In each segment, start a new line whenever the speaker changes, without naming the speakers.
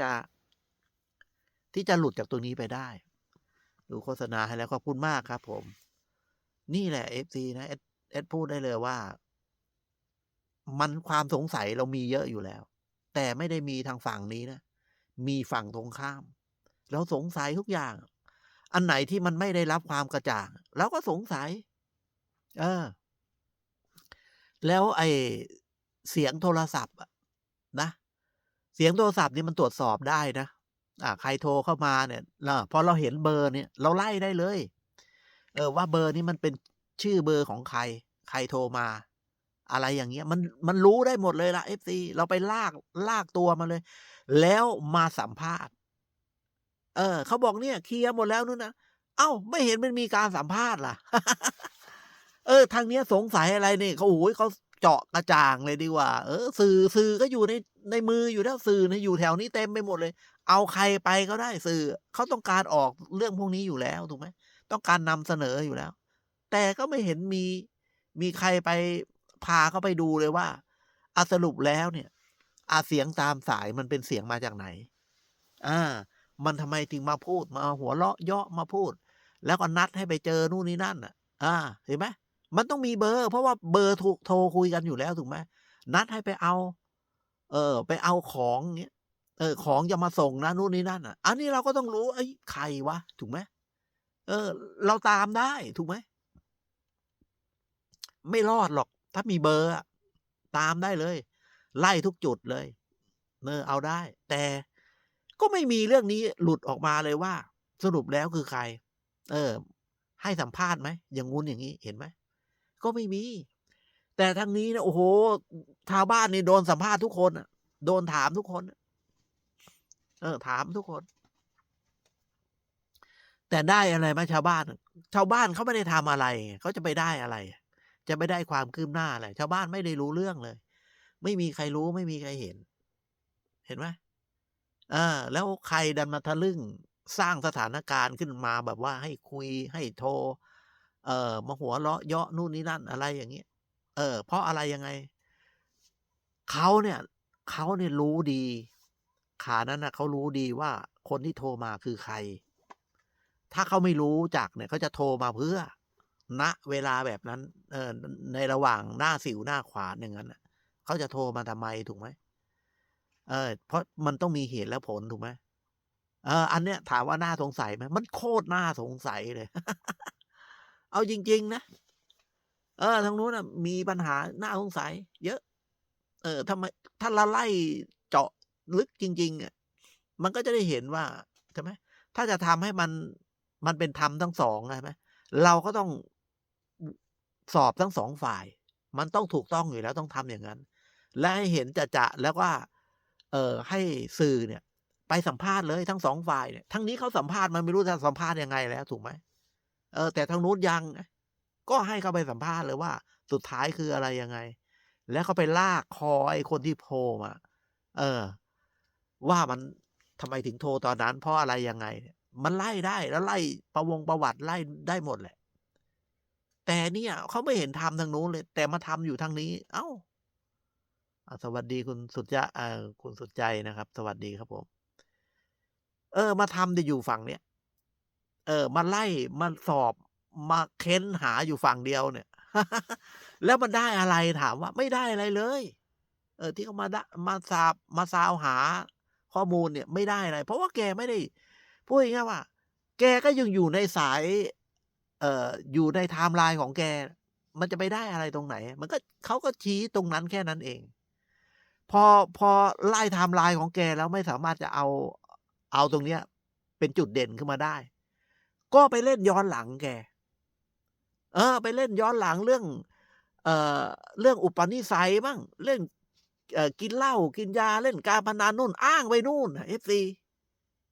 จะ ที่จะหลุดจากตรงนี้ไปได้ ดูโฆษณาให้แล้วขอบคุณมากครับผม นี่แหละ FC นะเอสเอสพูดได้เลยว่า มันความสงสัยเรามีเยอะอยู่แล้ว แต่ไม่ได้มีทางฝั่งนี้นะ มีฝั่งตรงข้าม เราสงสัยทุกอย่าง อันไหนที่มันไม่ได้รับความกระจ่างเราก็สงสัย เออ แล้วไอเสียงโทรศัพท์อะนะ เสียงโทรศัพท์นี่มันตรวจสอบได้นะอ่าใครโทรเข้ามาเนี่ยพอเราเห็นเบอร์เนี่ยเราไล่ได้เลย เออว่าเบอร์นี้มันเป็นชื่อเบอร์ของใคร ใครโทรมา อะไรอย่างเงี้ยมันมันรู้ได้หมดเลยละเอฟซีเราไปลากลากตัวมาเลย แล้วมาสัมภาษณ์ เออเขาบอกเนี่ยเคลียร์หมดแล้วนู่นนะเอ้า ไม่เห็นมันมีการสัมภาษณ์ล่ะ เออ ทางเนี้ยสงสัยอะไรเนี่ยเขาโอ้ยเขาเจาะกระจ่างเลยดีกว่า เออ สื่อสื่อก็อยู่ใน ในมืออยู่แล้วสื่อนี่ยอยู่แถวนี้เต็มไปหมดเลย เอาใครไปก็ได้สื่อ เขาต้องการออกเรื่องพวกนี้อยู่แล้วถูกไหมต้องการนำเสนออยู่แล้ว แต่ก็ไม่เห็นมีมีใครไปพาเขาไปดูเลยว่าอาสรุปแล้วเนี่ย อาเสียงตามสายมันเป็นเสียงมาจากไหน อ่า มันทำไมถึงมาพูดมาหัวเราะเยาะมาพูด แล้วก็นัดให้ไปเจอนู่นนี่นั่นอะ อ่าเห็นไหมมันต้องมีเบอร์ เพราะว่าเบอร์ถูกโทรคุยกันอยู่แล้วถูกไหมนัดให้ไปเอา เออ ไปเอาของเงี้ยเออ ของจะมาส่งนะนู่นนี่นั่นอะ อันนี้เราก็ต้องรู้ไอ้ใครวะถูกไหมเออ เราตามได้ถูกไหมไม่รอดหรอก ถ้ามีเบอร์ตามได้เลย ไล่ทุกจุดเลยเออเอาได้ แต่ก็ไม่มีเรื่องนี้หลุดออกมาเลยว่า สรุปแล้วคือใคร เออ ให้สัมภาษณ์ไหมอย่างงู้นอย่างนี้เห็นไหมก็ไม่มี แต่ทางนี้นะโอ้โหชาวบ้านนี่โดนสัมภาษณ์ทุกคนอะโดนถามทุกคนเออ ถามทุกคน แต่ได้อะไรไหมชาวบ้าน ชาวบ้านเขาไม่ได้ทำอะไรเขาจะไปได้อะไร จะไปได้ความคืบหน้าอะไรชาวบ้านไม่ได้รู้เรื่องเลย ไม่มีใครรู้ไม่มีใครเห็น เห็นไหมเออ แล้วใครดันมาทะลึ่งสร้างสถานการณ์ขึ้นมาแบบว่าให้คุยให้โทร เอ่อมาหัวเราะเยาะนู่นนี่นั่นอะไรอย่างเงี้ย เออ เพราะอะไรยังไง เขาเนี่ย เขาเนี่ยรู้ดี ขานั้นนะเขารู้ดีว่าคนที่โทรมาคือใคร ถ้าเขาไม่รู้จักเนี่ยเขาจะโทรมาเพื่อ ณ เวลาแบบนั้น เออในระหว่างหน้าสิวหน้าขวานอย่างนั้นเขาจะโทรมาทำไมถูกไหมเออ เพราะมันต้องมีเหตุและผลถูกไหมเออ อันเนี้ยถามว่าน่าสงสัยไหมมันโคตรน่าสงสัยเลย เอาจริง ๆ นะ เออทางนู้นมีปัญหาน่าสงสัย เยอะ เออทำไมถ้าเราไล่เจาะลึกจริง ๆอะมันก็จะได้เห็นว่าใช่ไหมถ้าจะทำให้มันมันเป็นธรรมทั้งสองใช่ไหมเราก็ต้องสอบทั้งสองฝ่าย มันต้องถูกต้องอยู่แล้วต้องทำอย่างนั้น และให้เห็นจะจะแล้วว่า เออให้สื่อเนี่ย ไปสัมภาษณ์เลยทั้งสองฝ่ายเนี่ยทั้งนี้เขาสัมภาษณ์มันไม่รู้จะสัมภาษณ์ยังไงแล้วถูกไหมเออแต่ทางนู้นยัง ก็ให้เขาไปสัมภาษณ์เลยว่า สุดท้ายคืออะไรยังไง แล้วเขาไปลากคอไอ้คนที่โทรมาเออ ว่ามันทำไมถึงโทรตอนนั้นเพราะอะไรยังไง มันไล่ได้แล้วไล่ประวงประวัติไล่ได้หมดแหละ แต่เนี่ยเขาไม่เห็นทำทางนู้นเลย แต่มาทำอยู่ทางนี้ เอ้าสวัสดีคุณสุดจะเออคุณสุดใจนะครับ สวัสดีครับผม เออ มาทำจะอยู่ฝั่งเนี้ย เออ มาไล่มาสอบ มาเค้นหาอยู่ฝั่งเดียวเนี่ย แล้วมันได้อะไรถามว่า ไม่ได้อะไรเลย เออ ที่เขามามาสาบมาซาวหาข้อมูลเนี่ย ไม่ได้อะไร เพราะว่าแกไม่ได้พูดง่ายว่า แกก็ยังอยู่ในสาย เอ่ออยู่ในไทม์ไลน์ของแก มันจะไปได้อะไรตรงไหน มันก็เขาก็ชี้ตรงนั้นแค่นั้นเอง พอพอไล่ไทม์ไลน์ของแกแล้วไม่สามารถจะเอาเอาตรงเนี้ย เป็นจุดเด่นขึ้นมาได้ ก็ไปเล่นย้อนหลังแก เออ ไปเล่นย้อนหลังเรื่อง เอ่อเรื่องอุปนิสัยบ้างเรื่องกินเหล้ากินยาเล่นการพนันนู่นอ้างไปนู่นเอฟซี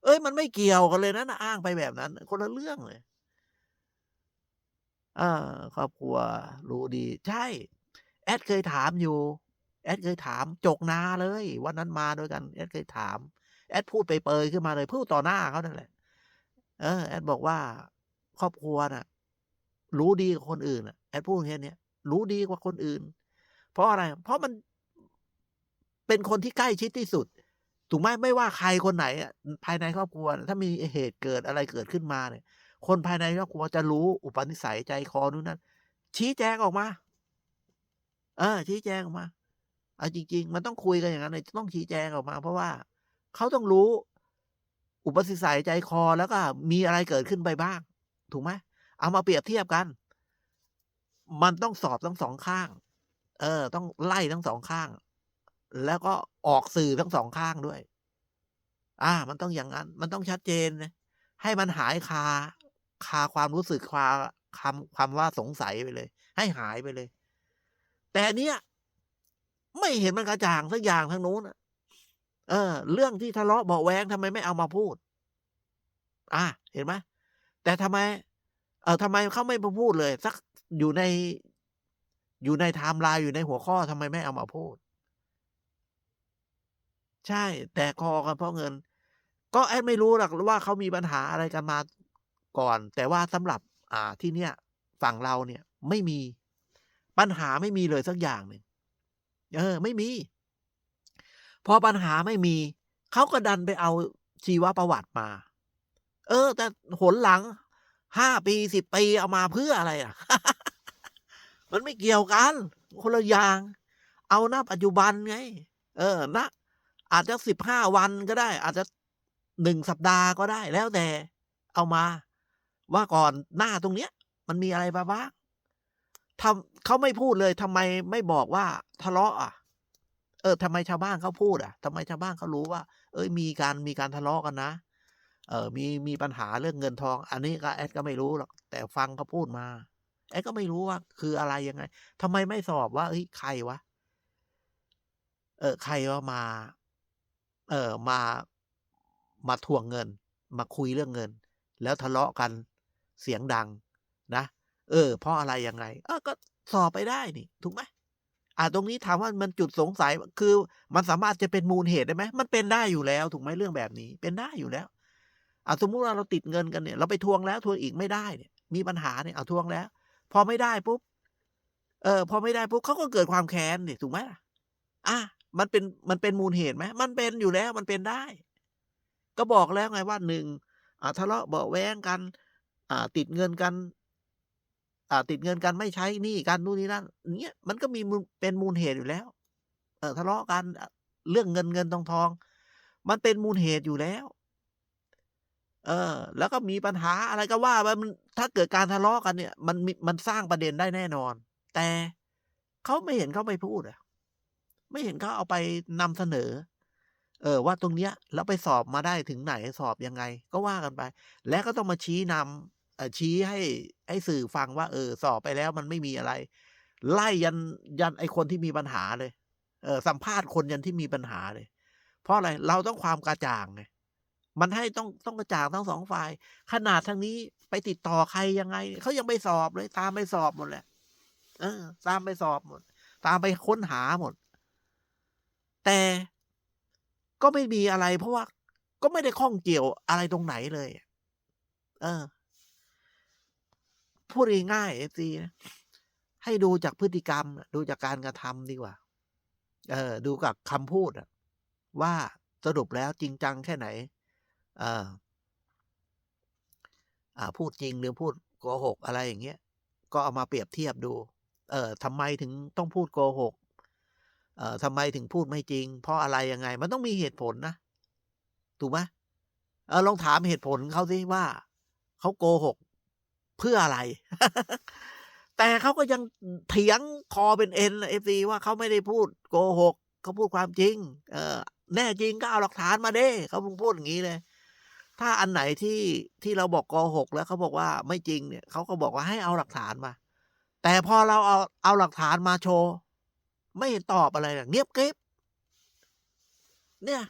เอ้ยมันไม่เกี่ยวกันเลยนะนะอ้างไปแบบนั้น คนละเรื่องเลยอ่าครอบครัวรู้ดี ใช่ แอดเคยถามอยู่ แอดเคยถาม จกนาเลยวันนั้นมาด้วยกัน แอดเคยถาม แอดพูดไปเปยขึ้นมาเลยพูดต่อหน้าเขานั่นแหละ เออ แอดบอกว่า ครอบครัวน่ะ รู้ดีกว่าคนอื่นอะแอดพูดแค่นี้รู้ดีกว่าคนอื่น เพราะอะไร เพราะมันเป็นคนที่ใกล้ชิดที่สุด ถูกไหมไม่ว่าใครคนไหนอะภายในครอบครัว ถ้ามีเหตุเกิดอะไรเกิดขึ้นมาเนี่ย คนภายในครอบครัวจะรู้อุปนิสัยใจคอนู่นนั่นชี้แจงออกมา เออ ชี้แจงออกมาเอาจริง ๆ มันต้องคุยกันอย่างนั้นเลยต้องชี้แจงออกมา เพราะว่าเขาต้องรู้อุปนิสัยใจคอแล้วก็มีอะไรเกิดขึ้นไปบ้าง ถูกไหม เอามาเปรียบเทียบกัน มันต้องสอบทั้งสองข้าง เออ ต้องไล่ทั้งสองข้าง แล้วก็ออกสื่อทั้งสองข้างด้วย อ่า มันต้องอย่างนั้น มันต้องชัดเจนนะให้มันหายคา คาความรู้สึกคาคำความว่าสงสัยไปเลย ให้หายไปเลย แต่นเนี้ยไม่เห็นมันกระจ่างสักอย่างทั้งนู้นเออ เรื่องที่ทะเลาะเบาแวงทำไมไม่เอามาพูด อ่าเห็นไหมแต่ทำไม เออทำไมเขาไม่มาพูดเลย สักอยู่ในอยู่ในไทม์ไลน์อยู่ในหัวข้อทำไมไม่เอามาพูด ใช่ แต่คอกันเพราะเงิน ก็แอดไม่รู้หรอกว่าเขามีปัญหาอะไรกันมาก่อน แต่ว่าสำหรับ อ่าที่เนี้ยฝั่งเราเนี่ย ไม่มีปัญหาไม่มีเลยสักอย่างหนึ่งเออ ไม่มี พอปัญหาไม่มีเขาก็ดันไปเอาชีวประวัติมา เออ แต่หนหลัง ห้าปีสิบปีเอามาเพื่ออะไรอะ มันไม่เกี่ยวกัน คนละอย่าง เอาหน้าปัจจุบันไง เออนะอาจจะสิบห้าวันก็ได้ อาจจะหนึ่งสัปดาห์ก็ได้แล้วแต่ เอามา ว่าก่อนหน้าตรงเนี้ย มันมีอะไรบ้างทำเขาไม่พูดเลยทำไมไม่บอกว่า ทะเลาะอะ เออทำไมชาวบ้านเขาพูดอะทำไมชาวบ้านเขารู้ว่า เอ้ยมีการมีการทะเลาะกันนะ เออมีมีปัญหาเรื่องเงินทอง อันนี้ก็แอดก็ไม่รู้หรอกแต่ฟังเขาพูดมา แอดก็ไม่รู้ว่า คืออะไรยังไงทำไมไม่สอบว่าเอ้ยใครวะเออใครว่ามา เออมามาทวงเงิน มาคุยเรื่องเงิน แล้วทะเลาะกันเสียงดัง นะ เออ เพราะอะไรยังไง เออก็สอบไปได้นี่ ถูกไหมอ่าตรงนี้ถามว่ามันจุดสงสัยคือ มันสามารถจะเป็นมูลเหตุได้ไหมมันเป็นได้อยู่แล้ว ถูกไหมเรื่องแบบนี้ เป็นได้อยู่แล้ว อ่าสมมุติว่าเราติดเงินกันเนี่ย เราไปทวงแล้วทวงอีกไม่ได้เนี่ย มีปัญหาเนี่ยเอาทวงแล้ว พอไม่ได้ปุ๊บ เออ พอไม่ได้ปุ๊บเขาก็เกิดความแค้นเนี่ยถูกไหมล่ะ อะมันเป็นมันเป็นมูลเหตุไหมมันเป็นอยู่แล้วมันเป็นได้ ก็บอกแล้วไงว่าหนึ่งอ่าทะเลาะเบาแวงกัน อ่า ติดเงินกัน อ่า ติดเงินกันไม่ใช้หนี้กันนู่นนี่นั่นเนี้ยมันก็มีมูลเป็นมูลเหตุอยู่แล้ว เออทะเลาะกันเรื่องเงินเงินทองทอง มันเป็นมูลเหตุอยู่แล้ว เออ แล้วก็มีปัญหาอะไรก็ว่ามันถ้าเกิดการทะเลาะกันเนี่ย มันมันสร้างประเด็นได้แน่นอน แต่เขาไม่เห็นเขาไปพูดอะไม่เห็นเขาเอาไปนำเสนอ เออ ว่าตรงเนี้ยแล้วไปสอบมาได้ถึงไหนสอบยังไง ก็ว่ากันไป แล้วก็ต้องมาชี้นำเออชี้ให้ให้สื่อฟังว่า เออ สอบไปแล้วมันไม่มีอะไร ไล่ยันยันไอคนที่มีปัญหาเลย เออ สัมภาษณ์คนยันที่มีปัญหาเลย เพราะอะไรเราต้องความกระจ่างไง มันให้ต้องต้องกระจ่างทั้งสองฝ่าย ขนาดทางนี้ไปติดต่อใครยังไงเขายังไปสอบเลย ตามไปสอบหมดแหละเออ ตามไปสอบหมด ตามไปค้นหาหมด แต่ก็ไม่มีอะไร เพราะว่าก็ไม่ได้ข้องเกี่ยวอะไรตรงไหนเลย เออ พูดง่ายๆเอฟซีนะให้ดูจากพฤติกรรม ดูจากการกระทำดีกว่า เออ ดูกับคำพูดอะว่าสรุปแล้วจริงจังแค่ไหน อออ่าพูดจริงหรือพูดโกหกอะไรอย่างเงี้ย ก็เอามาเปรียบเทียบดู เออทำไมถึงต้องพูดโกหก เอ่อทำไมถึงพูดไม่จริง เพราะอะไรยังไง มันต้องมีเหตุผลนะ ถูกไหมเออลองถามเหตุผลเขาสิว่าเขาโกหก เพื่ออะไร แต่เขาก็ยังเถียงคอเป็นเอ็นเอฟซีว่าเขาไม่ได้พูดโกหกเขาพูดความจริง เออแน่จริงก็เอาหลักฐานมาเด้เขาพูดอย่างนี้เลย ถ้าอันไหนที่ที่เราบอกโกหกแล้วเขาบอกว่าไม่จริงเนี่ยเขาก็บอกว่าให้เอาหลักฐานมา แต่พอเราเอาเอาหลักฐานมาโชว์ ไม่ตอบอะไรเงียบกริบเนี่ย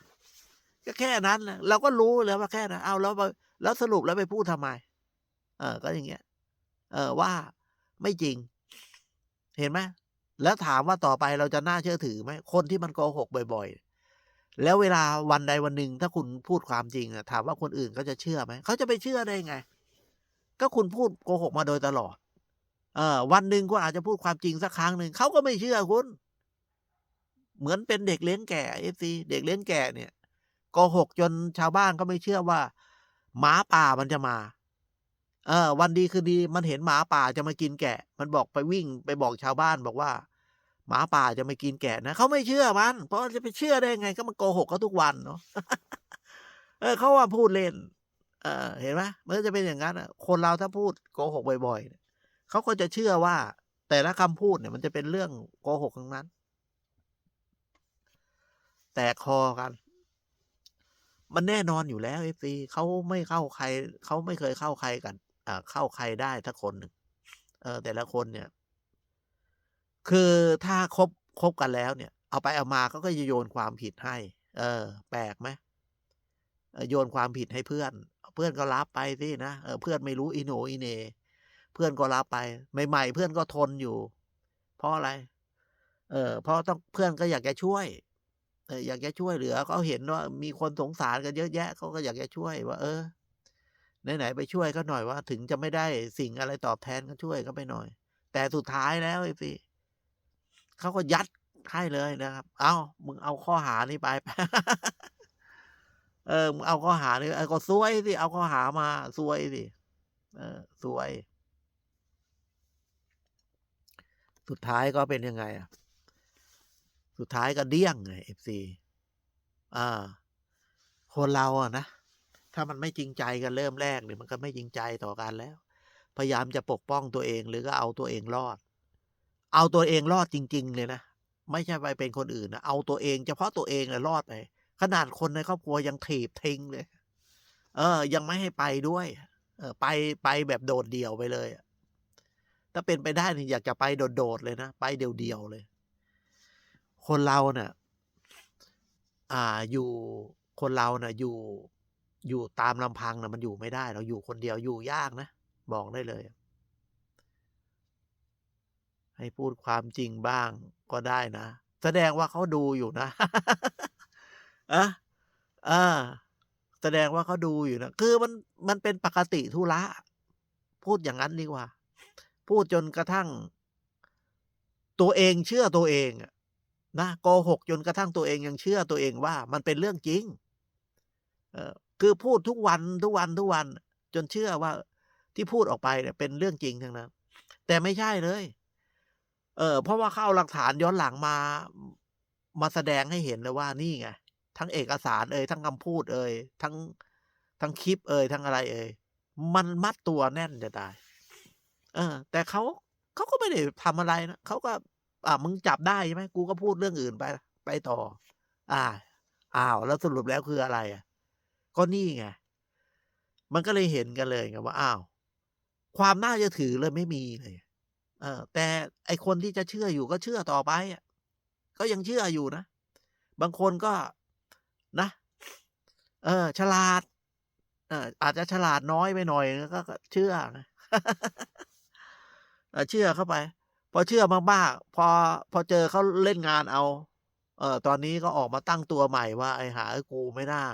ก็แค่นั้นนะเราก็รู้แล้วว่าแค่นั้นเอาแล้วแล้วสรุปแล้วไปพูดทำไม เออ ก็อย่างเงี้ย เออว่าไม่จริง เห็นไหมแล้วถามว่าต่อไปเราจะน่าเชื่อถือไหมคนที่มันโกหกบ่อย ๆ แล้วเวลาวันใดวันหนึ่งถ้าคุณพูดความจริงถามว่าคนอื่นเขาจะเชื่อไหมเขาจะไปเชื่อได้ไง ก็คุณพูดโกหกมาโดยตลอด เออวันหนึ่งคุณอาจจะพูดความจริงสักครั้งหนึ่งเขาก็ไม่เชื่อคุณ เหมือนเป็นเด็กเลี้ยงแก่เอฟซีเด็กเลี้ยงแก่เนี่ยโกหกจนชาวบ้านก็ไม่เชื่อว่า หมาป่ามันจะมา เออ วันดีคืนดีมันเห็นหมาป่าจะมากินแกะ มันบอกไปวิ่งไปบอกชาวบ้านบอกว่า หมาป่าจะไมากินแกะนะเขาไม่เชื่อมัน เพราะจะไปเชื่อได้ไงก็มันโกหกเขาทุกวันเนาะเออเขาว่าพูดเล่น เออ เห็นไหมมันก็จะเป็นอย่างนั้นอะ คนเราถ้าพูดโกหกบ่อยๆเขาก็จะเชื่อว่า แต่ละคำพูดเนี่ย มันจะเป็นเรื่องโกหกทั้งนั้น แตกคอกัน มันแน่นอนอยู่แล้วเอฟซีเขาไม่เข้าใครเขาไม่เคยเข้าใครกัน อ่าเข้าใครได้ทักคนหนึ่งเออ แต่ละคนเนี่ย คือถ้าคบคบกันแล้วเนี่ย เอาไปเอามาเขาก็จะโยนความผิดให้ เออ แปลกไหมโยนความผิดให้เพื่อน เพื่อนก็รับไปสินะเออเพื่อนไม่รู้อีโนอีเน เพื่อนก็รับไปใหม่ๆเพื่อนก็ทนอยู่ เพราะอะไร เออเพราะต้องเพื่อนก็อยากจะช่วยเอออยากจะช่วยเหลือเขาเห็นว่ามีคนสงสารกันเยอะแยะเขาก็อยากจะช่วยว่า เออไหนๆไปช่วยเขาหน่อยว่า ถึงจะไม่ได้สิ่งอะไรตอบแทนก็ช่วยเขาไปหน่อย แต่สุดท้ายแล้วไอ้สิ เขาก็ยัดให้เลยนะครับ เอามึงเอาข้อหานี้ไป เออ มึงเอาข้อหานี้เออก็ซวยสิ เอาข้อหามาซวยสิ เออซวย สุดท้ายก็เป็นยังไงอะ สุดท้ายก็เดี้ยงไงเอฟซีอ่า คนเราอะนะ ถ้ามันไม่จริงใจกันเริ่มแรกเนี่ยมันก็ไม่จริงใจต่อกันแล้ว พยายามจะปกป้องตัวเองหรือก็เอาตัวเองรอด เอาตัวเองรอดจริง ๆ เลยนะ ไม่ใช่ไปเป็นคนอื่นนะเอาตัวเองเฉพาะตัวเองเลยรอดไปขนาดคนในครอบครัวยังถีบทิ้งเลย เออ ยังไม่ให้ไปด้วย เออ ไปไปแบบโดดเดี่ยวไปเลยถ้าเป็นไปได้นี่อยากจะไปโดดๆเลยนะไปเดี่ยวๆเลย คนเราเนะ่ะ อ่าอยู่คนเราเนะ่ะ อยู่อยู่ตามลำพังนะมันอยู่ไม่ได้ เราอยู่คนเดียวอยู่ยากนะ บอกได้เลย ให้พูดความจริงบ้างก็ได้นะ แสดงว่าเขาดูอยู่นะอะออแสดงว่าเขาดูอยู่นะคือมันมันเป็นปกติธุระ พูดอย่างนั้นดีกว่า พูดจนกระทั่ง ตัวเองเชื่อตัวเองนะโกหกจนกระทั่งตัวเองยังเชื่อตัวเองว่า มันเป็นเรื่องจริง เออคือพูดทุกวันทุกวันทุกวัน จนเชื่อว่าที่พูดออกไปเนี่ยเป็นเรื่องจริงทั้งนั้นแต่ไม่ใช่เลย เออเพราะว่าเข้าหลักฐานย้อนหลังมา มาแสดงให้เห็นเลยว่านี่ไงทั้งเอกสารเอ่ยทั้งคำพูดเอ่ยทั้งทั้งคลิปเอ่ยทั้งอะไรเอ่ยมันมัดตัวแน่นจะตาย เออ แต่เขาเขาก็ไม่ได้ทำอะไรนะเขาก็ อ่ามึงจับได้ใช่ไหมกูก็พูดเรื่องอื่นไป ไปต่อ อ่าอ้าวแล้วสรุปแล้วคืออะไรอะ ก็นี่ไงมันก็เลยเห็นกันเลยไงว่าอ้าว ความน่าจะถือเลยไม่มีเลย เออแต่ไอคนที่จะเชื่ออยู่ก็เชื่อต่อไปอะก็ยังเชื่ออยู่นะ บางคนก็นะ เออ ฉลาดเอออาจจะฉลาดน้อยไปหน่อยก็เชื่อนะเชื่อเข้าไป พอเชื่อมากๆพอพอเจอเขาเล่นงานเอา เออตอนนี้ก็ออกมาตั้งตัวใหม่ว่าไอ้หากูไม่น่า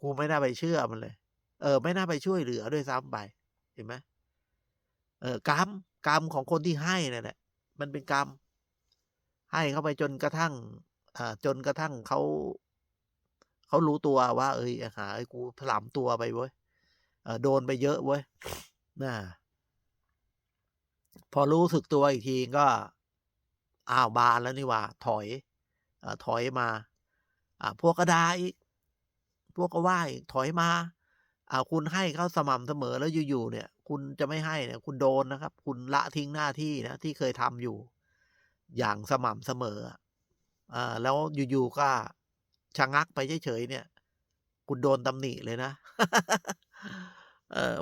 กูไม่น่าไปเชื่อมันเลย เออ ไม่น่าไปช่วยเหลือด้วยซ้ำไป เห็นไหมเออกรรม กรรมของคนที่ให้นั่นแหละมันเป็นกรรม ให้เข้าไปจนกระทั่งอจนกระทั่งเขาเขารู้ตัวว่า เอ้ยหาไอ้กูถลำตัวไปเว้ยโดนไปเยอะเว้ยน่าพอรู้สึกตัวอีกทีก็อ้าวบานแล้วนี่ว่า ถอยอถอยมาอ่าพวกกระดาอีก พวกก็ว่าอีกถอยมาอ่าคุณให้เขาสม่ำเสมอแล้วอยู่ๆเนี่ย คุณจะไม่ให้เนี่ยคุณโดนนะครับ คุณละทิ้งหน้าที่นะที่เคยทำอยู่ อย่างสม่ำเสมออ่าแล้วอยู่ๆก็ชะงักไปเฉยๆเนี่ย คุณโดนตำหนิเลยนะ เออ